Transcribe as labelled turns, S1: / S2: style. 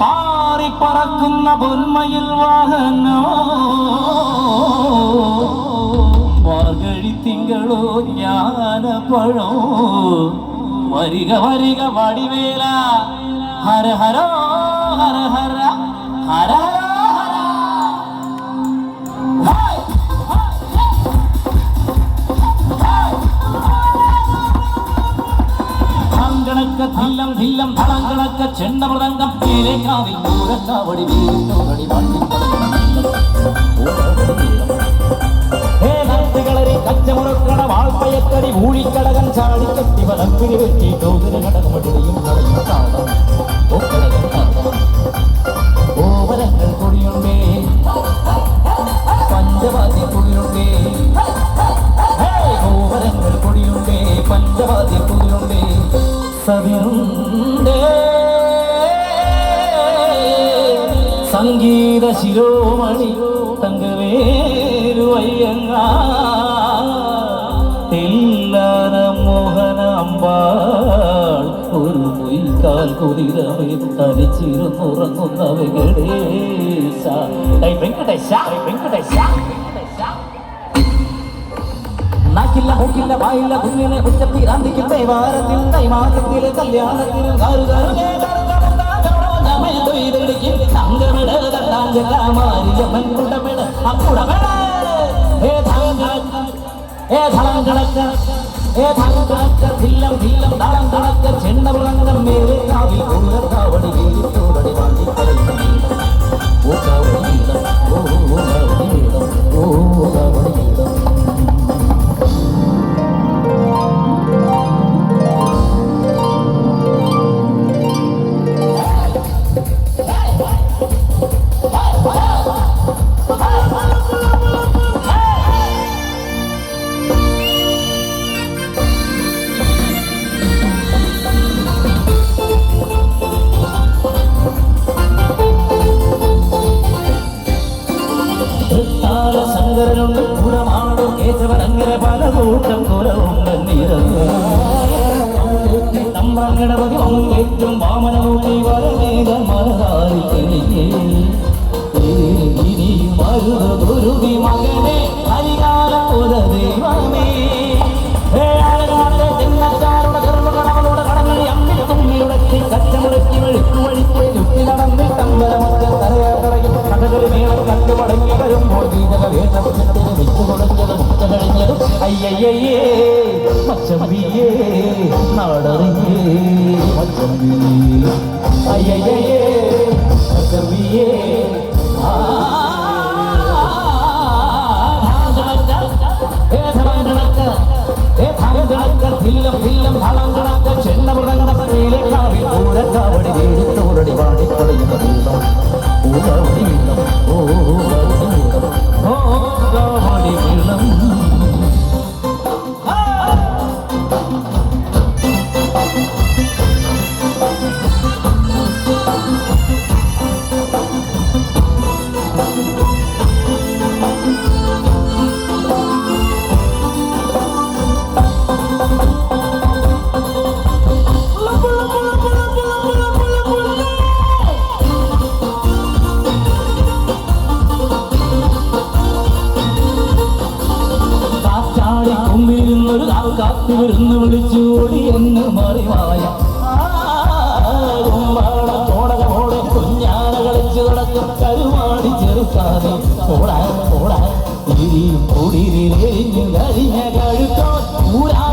S1: പാറിപ്പറക്കുന്ന പൊന്മയിൽ വാഹനോ മാർഗഴി തിങ്കളോ ജ്ഞാനപ്പഴോ വരിക വരിക വടിവേല ഹര ഹരോ ഹര ഹര ഹര ഹര കണക്ക ധില്ലം ധില്ലം തളം കണക്ക ചെണ്ട മൃദംഗം പേരേക്കാവിൽ പൂരക്കാവടി വീട്ടോടി വണ്ടി കച്ചമുറക്കട ഊഴിക്കടകൻ ചാടിക്കത്തി വലക്കിരി വെട്ടി തോതിന് കടകമടിയും കളയും കാണാം സവിറുണ്ടേ സംഗീത ശിരോമണി തങ്കവേരുവയ്യങ്ങ. തെല്ലാന മോഹനാമ്പാൾ ഒരു പൊയ്ക്കാൽ കുതിരവേ തനിച്ചിരുന്നുറങ്ങുന്നവ ഗണേശ ഐ വെങ്കടേശ ഐ വെങ്കടേശ വെങ്കടേശ. നാക്കില്ല മൂക്കില്ല വായില്ല കുഞ്ഞിനെ ഉച്ചത്തി രാന്തിക്കും തൈവാരത്തിൽ തൈമാസത്തിലെ കല്യാണത്തിനും ചെണ്ടമുളങ്ങം മേലെ കാവിൽ കാവടി വീട്ടോടടി വാങ്ങി ഓ കുടമാടോ കേശവൻ അങ്ങനെ പല കൂട്ടം കുലവുണ്ട് തമ്പ്രങ്ങടപതി ഏറ്റവും വാമനമൂർത്തി വരവേദ മനതാരി കെളിയേ ഇനി മരുതുരുതി അയ്യയ്യേ മച്ചമ്പിയേ നാടറിയേ മച്ചമ്പിയേ അയ്യയ്യേ മച്ചമ്പിയേ ആ ൂരക്കാവടി വീടിത്തോടടി വാടിപ്പടയുന്ന വീടം ഊരാവടി വീടം ഓ കാറ്റാടി കുമ്പിരുന്നൊരു നാൾ കാത്തു വരുന്നു വിളിച്ചു ഓടി എന്ന് മറിവായ തോടകോടെ കുഞ്ഞാന കളിച്ചു തുടക്കം കഴിഞ്ഞ കഴുത്തോ? ഊരാതെ